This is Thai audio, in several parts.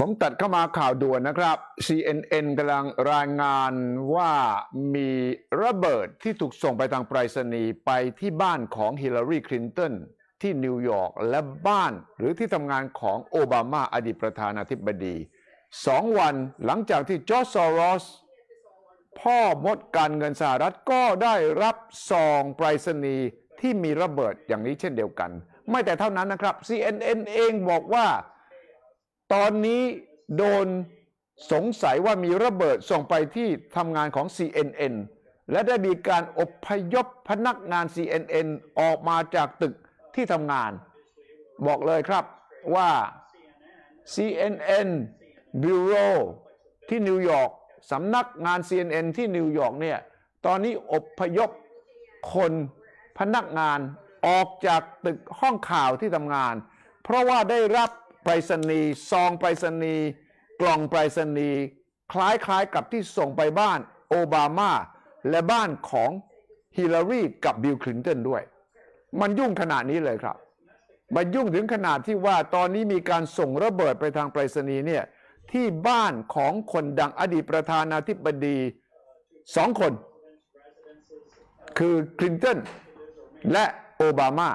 ผมตัดเข้ามาข่าวด่วนนะครับ CNN กำลังรายงานว่ามีระเบิดที่ถูกส่งไปทางไปรษณีย์ไปที่บ้านของฮิลลารีคลินตันที่นิวยอร์กและบ้านหรือที่ทำงานของโอบามาอดีตประธานาธิบดีสองวันหลังจากที่จอร์จซอรอสพ่อมดการเงินสหรัฐก็ได้รับซองไปรษณีย์ที่มีระเบิดอย่างนี้เช่นเดียวกัน ไม่แต่เท่านั้นนะครับ CNN เองบอกว่าตอนนี้โดนสงสัยว่ามีระเบิดส่งไปที่ทำงานของ CNN และได้มีการอบพยพพนักงาน CNN ออกมาจากตึกที่ทำงาน บอกเลยครับว่า CNN Bureau ที่นิวยอร์กสำนักงาน CNN ที่นิวยอร์กเนี่ย ตอนนี้อบพยพคนพนักงาน ออกจากตึกห้องข่าวที่ทำงาน เพราะว่าได้รับไปรษณีย์ซองไปรษณีย์กล่องไปรษณีย์คล้ายๆกับที่ส่งไปบ้านโอบามา และบ้านของฮิลลารีกับบิลคลินตันด้วย มันยุ่งขนาดนี้เลยครับ มันยุ่งถึงขนาดที่ว่าตอนนี้มีการส่งระเบิดไปทางไปรษณีย์เนี่ยที่บ้านของคนดังอดีตประธานาธิบดีสองคน คือคลินตันและ โอบามา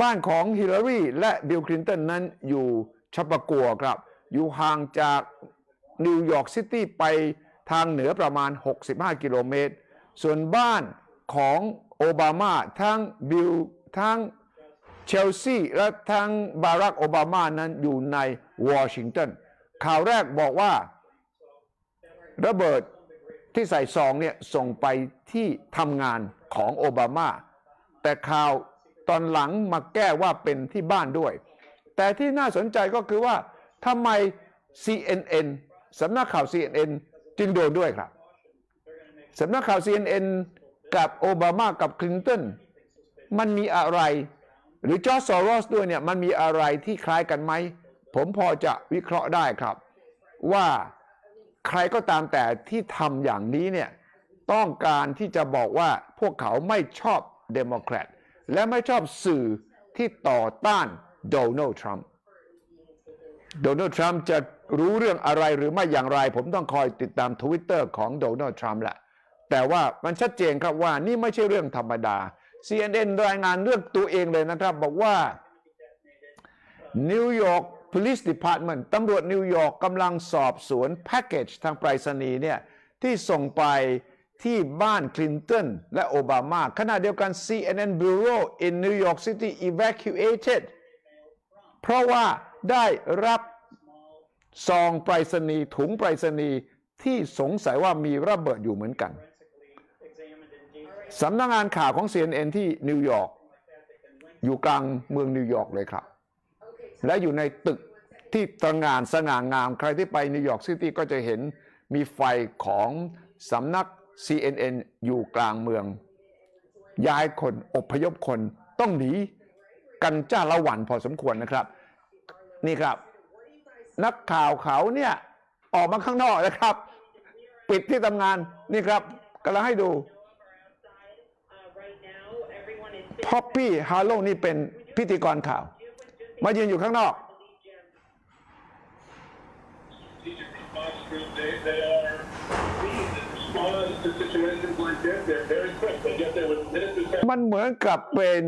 บ้านของฮิลลารีและบิลคลินตันนั้นอยู่ชัปกัวครับ อยู่ห่างจากนิวยอร์กซิตี้ไปทางเหนือประมาณ 65 กิโลเมตร ส่วนบ้านของโอบามาทั้งบิลทั้งเชลซีและทั้งบารักโอบามานั้นอยู่ในวอชิงตันข่าวแรกบอกว่าระเบิดที่ใส่ซองเนี่ยส่งไปที่ทำงานของโอบามา แต่ข่าวตอนหลังมาแก้ว่าเป็นที่บ้านด้วย แต่ที่น่าสนใจก็คือว่าทำไม CNN สำนักข่าว CNN จึงโดนด้วยครับสำนักข่าว CNN กับโอบามากับคลินตันมันมีอะไร หรือจอร์จซอรอสด้วยเนี่ยมันมีอะไรที่คล้ายกันไหม ผมพอจะวิเคราะห์ได้ครับ ว่าใครก็ตามแต่ที่ทำอย่างนี้เนี่ยต้องการที่จะบอกว่าพวกเขาไม่ชอบ เดโมแครตและไม่ชอบสื่อที่ต่อต้านโดนัลด์ทรัมป์โดนัลด์ทรัมป์จะรู้เรื่องอะไรหรือไม่อย่างไร ผมต้องคอยติดตามทวิตเตอร์ของโดนัลด์ทรัมป์แหละ แต่ว่ามันชัดเจนครับว่านี่ไม่ใช่เรื่องธรรมดา CNN รายงานเรื่องตัวเองเลยนะครับ บอกว่านิวยอร์ก Police Department ตำรวจนิวยอร์กกำลังสอบสวนแพ็กเกจทางไปรษณีย์เนี่ยที่ส่งไป ที่บ้านคลินตันและโอบามาขณะเดียวกัน CNN Bureau in New York City evacuated เพราะว่าได้รับซองไปรษณีย์ถุงไปรษณีย์ที่สงสัยว่ามีระเบิดอยู่เหมือนกันสำนักงานข่าวของ CNN ที่นิวยอร์กอยู่กลางเมืองนิวยอร์กเลยครับ และอยู่ในตึกที่ตระหง่านสง่างาม ใครที่ไปนิวยอร์กซิตี้ก็จะเห็นมีไฟของสำนัก CNN อยู่กลางเมือง ย้ายคนอพยพคนต้องหนีกันจ้าละหวันพอสมควรนะครับ นี่ครับ นักข่าวเขาเนี่ยออกมาข้างนอกนะครับ ปิดที่ทำงานนี่ครับกำลังให้ดูพ็อปปี้ฮาร์โลนี่เป็นพิธีกรข่าว มายืนอยู่ข้างนอก They, they are มันเหมือนกับเป็น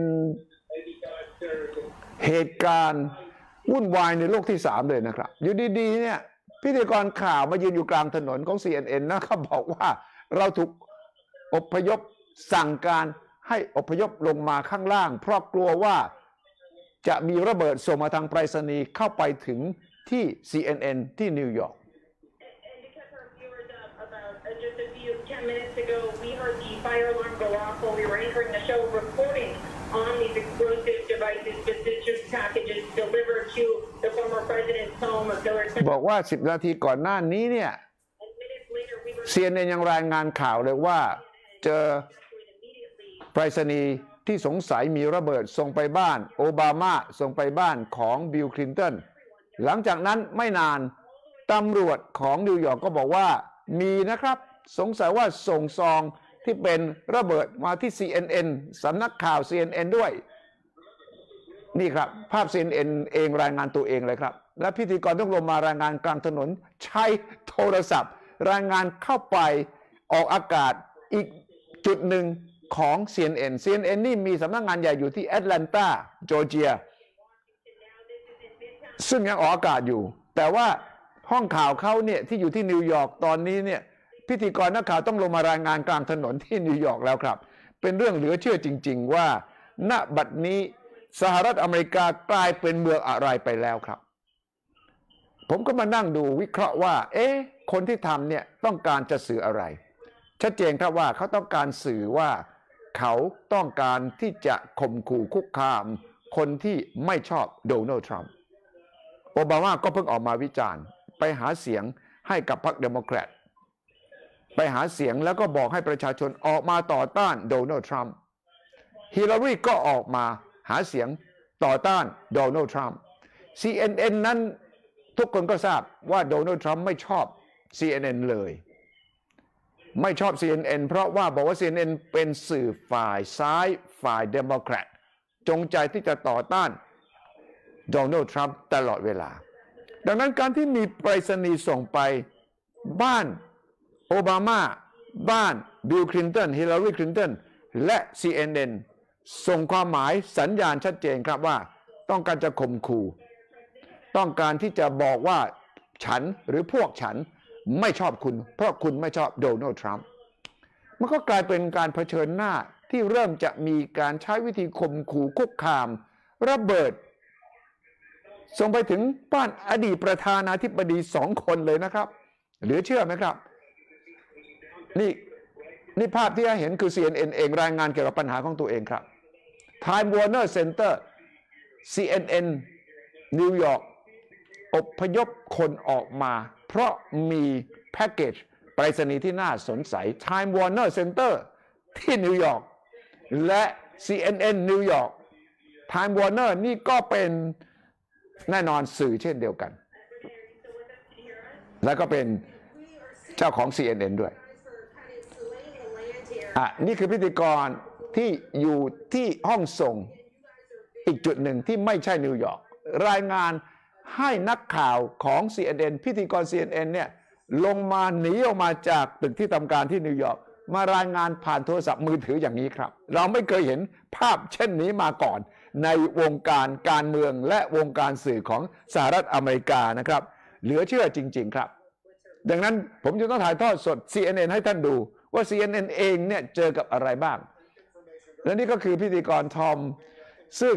เหตุการณ์วุ่นวายในโลกที่สามเลยนะครับ อยู่ดีๆเนี่ย พิธีกรข่าวมายืนอยู่กลางถนนของ CNN นะครับบอกว่าเราถูกอพยพสั่งการให้อพยพลงมาข้างล่าง เพราะกลัวว่าจะมีระเบิดส่งมาทางไปรษณีย์เข้าไปถึงที่ CNN ที่นิวยอร์ก And to catch our viewers up, about uh, just a few, 10 minutes ago, we heard the fire alarm go off while we were anchoring the show, reporting on these explosive devices, suspicious packages delivered to the former president's home of Hillary Clinton. บอกว่า 10 นาทีก่อนหน้านี้เนี่ย And minutes later, we were CNN ยังรายงานข่าวเลยว่า เจอ evacuated immediately. ไปรษณีย์ที่สงสัยมีระเบิดส่งไปบ้าน โอบามาส่งไปบ้านของบิลคลินตันหลังจากนั้นไม่นานตำรวจของนิวยอร์กก็บอกว่ามีนะครับ สงสัยว่าส่งซอง ที่เป็นระเบิดมาที่ CNN สำนักข่าว CNN ด้วย นี่ครับ ภาพ CNN เองรายงานตัวเองเลยครับ และพิธีกรต้องลงมารายงานกลางถนน ใช้โทรศัพท์ รายงานเข้าไปออกอากาศอีกจุดหนึ่งของ CNN CNN นี่มีสำนักงานใหญ่อยู่ที่แอตแลนตาจอร์เจีย ซึ่งยังออกอากาศอยู่ แต่ว่าห้องข่าวเขาเนี่ยที่อยู่ที่นิวยอร์กตอนนี้เนี่ย พิธีกรนักข่าวต้องลงมารายงานกลางถนนที่นิวยอร์กแล้วครับ เป็นเรื่องเหลือเชื่อจริง ๆ ว่า ณบัดนี้สหรัฐอเมริกากลายเป็นเมืองอะไรไปแล้วครับ ผมก็มานั่งดูวิเคราะห์ว่า เอ๊ะคนที่ทำเนี่ยต้องการจะสื่ออะไร ชัดเจนครับว่าเขาต้องการสื่อว่า เขาต้องการที่จะข่มขู่คุกคาม คนที่ไม่ชอบโดนัลด์ทรัมป์โอบามาก็เพิ่งออกมาวิจารณ์ ไปหาเสียงให้กับพรรคเดโมแครต ไปหาเสียงแล้วก็บอกให้ประชาชนออกมาต่อต้านโดนัลด์ทรัมป์ฮิลลารีก็ออกมาหาเสียงต่อต้านโดนัลด์ทรัมป์ CNN นั้นทุกคนก็ทราบว่าโดนัลด์ทรัมป์ไม่ชอบ CNN เลย ไม่ชอบ CNN เพราะว่าบอกว่า CNN เป็นสื่อฝ่ายซ้ายฝ่ายเดโมแครตจงใจที่จะต่อต้านโดนัลด์ทรัมป์ตลอดเวลา ดังนั้นการที่มีไปรษณีย์ส่งไปบ้าน โอบามา บ้านบิลคลินตันฮิลลารีคลินตันและ CNN ส่งความหมายสัญญาณชัดเจนครับว่า ต้องการจะข่มขู่ ต้องการที่จะบอกว่าฉันหรือพวกฉันไม่ชอบคุณ เพราะคุณไม่ชอบโดนัลด์ทรัมป์มันก็กลายเป็นการเผชิญหน้าที่เริ่มจะมีการใช้วิธีข่มขู่คุกคาม ระเบิด ส่งไปถึงบ้านอดีตประธานาธิบดีสองคนเลยนะครับ เหลือเชื่อไหมครับ นี่นี่ภาพที่เห็นคือ CNN เองรายงานเกี่ยวกับปัญหาของตัวเองครับ Time Warner Center CNN นิวยอร์กอพยพคนออกมา เพราะมีแพ็กเกจไปรษณีย์ที่น่าสนใจ Time Warner Center ที่นิวยอร์กและ CNN นิวยอร์ก Time Warner นี่ก็เป็นแน่นอนสื่อเช่นเดียวกัน แล้วก็เป็นเจ้าของ CNN ด้วย อะนี่คือพิธีกรที่อยู่ที่ห้องส่งอีกจุดหนึ่งที่ไม่ใช่นิวยอร์กรายงานให้นักข่าวของ CNN พิธีกร CNN เนี่ยลงมาหนีออกมาจากตึกที่ทำการที่นิวยอร์กมารายงานผ่านโทรศัพท์มือถืออย่างนี้ครับ เราไม่เคยเห็นภาพเช่นนี้มาก่อน ในวงการการเมืองและวงการสื่อของสหรัฐอเมริกานะครับ เหลือเชื่อจริง ๆ ครับ ดังนั้นผมจะต้องถ่ายทอดสด CNN ให้ท่านดู ว่า CNN เองเนี่ยเจอกับอะไรบ้าง และนี่ก็คือพิธีกรทอม ซึ่ง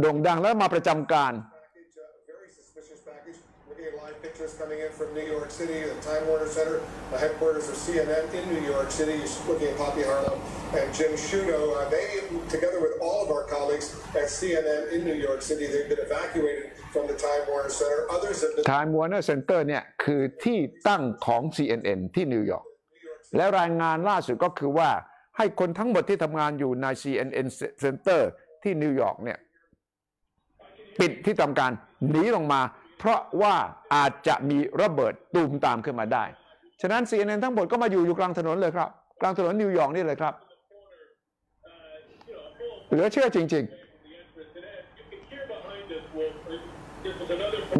โด่งดังแล้วมาประจำการ package, a very suspicious package. Looking at live pictures coming in from New York City, the Time Warner Center, the headquarters of CNN in New York City. You're looking at Poppy Harlow and Jim Shudo. Uh, they, together with all of our colleagues at CNN in New York City, they've been evacuated from the Time Warner Center. Others have been. Time Warner Center เนี่ยคือที่ตั้งของ CNN ที่นิวยอร์ก และรายงานล่าสุดก็คือว่าให้คนทั้งหมดที่ทำงานอยู่ใน CNN Center ที่นิวยอร์กเนี่ยปิดที่ทำการหนีลงมา เพราะว่าอาจจะมีระเบิดตูมตามขึ้นมาได้ ฉะนั้น CNN ทั้งหมดก็มาอยู่อยู่กลางถนนเลยครับ กลางถนนนิวยอร์กนี่เลยครับ เหลือเชื่อจริง ๆ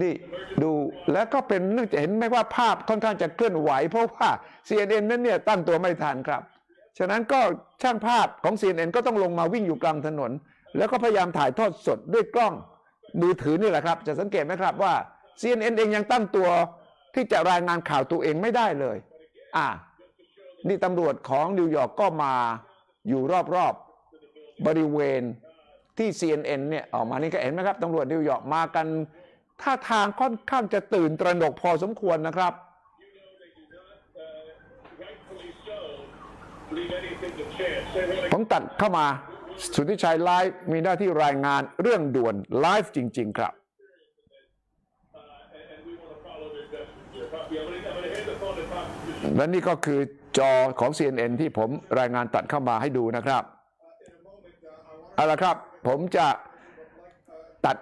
นี่ดูแล้วก็เป็นเนื่องจากเห็นไหมว่าภาพค่อนข้างจะเคลื่อนไหว เพราะว่า CNN นั้นเนี่ยตั้งตัวไม่ทันครับ ฉะนั้นก็ช่างภาพของ CNN ก็ต้องลงมาวิ่งอยู่กลางถนน แล้วก็พยายามถ่ายทอดสดด้วยกล้องมือถือนี่แหละครับ จะสังเกตไหมครับว่า CNN เองยังตั้งตัวที่จะรายงานข่าวตัวเองไม่ได้เลย อ่า นี่ตำรวจของนิวยอร์กก็มาอยู่รอบๆบริเวณ ที่ CNN เนี่ยออกมานี่ก็เห็นไหมครับตำรวจนิวยอร์กมากันท่าทางค่อนข้างจะตื่นตระหนกพอสมควรนะครับ ผมตัดเข้ามา สุทธิชัยไลฟ์มีหน้าที่รายงานเรื่องด่วนไลฟ์จริง ๆ ครับและนี่ก็คือจอของ CNN ที่ผมรายงานตัดเข้ามาให้ดูนะครับเอาละครับ ผมจะตัด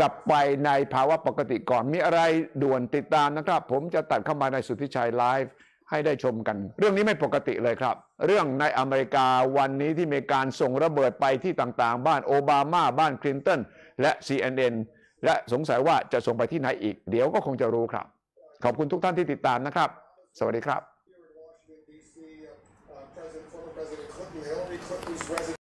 กลับไปในภาวะปกติก่อนมีอะไรด่วนติดตามนะครับ ผมจะตัดเข้ามาในสุทธิชัยไลฟ์ให้ได้ชมกัน เรื่องนี้ไม่ปกติเลยครับ เรื่องในอเมริกาวันนี้ที่มีการส่งระเบิดไปที่ต่างๆ บ้านโอบามาบ้านคลินตันและ CNN และสงสัยว่าจะส่งไปที่ไหนอีก เดี๋ยวก็คงจะรู้ครับ ขอบคุณทุกท่านที่ติดตามนะครับ สวัสดีครับ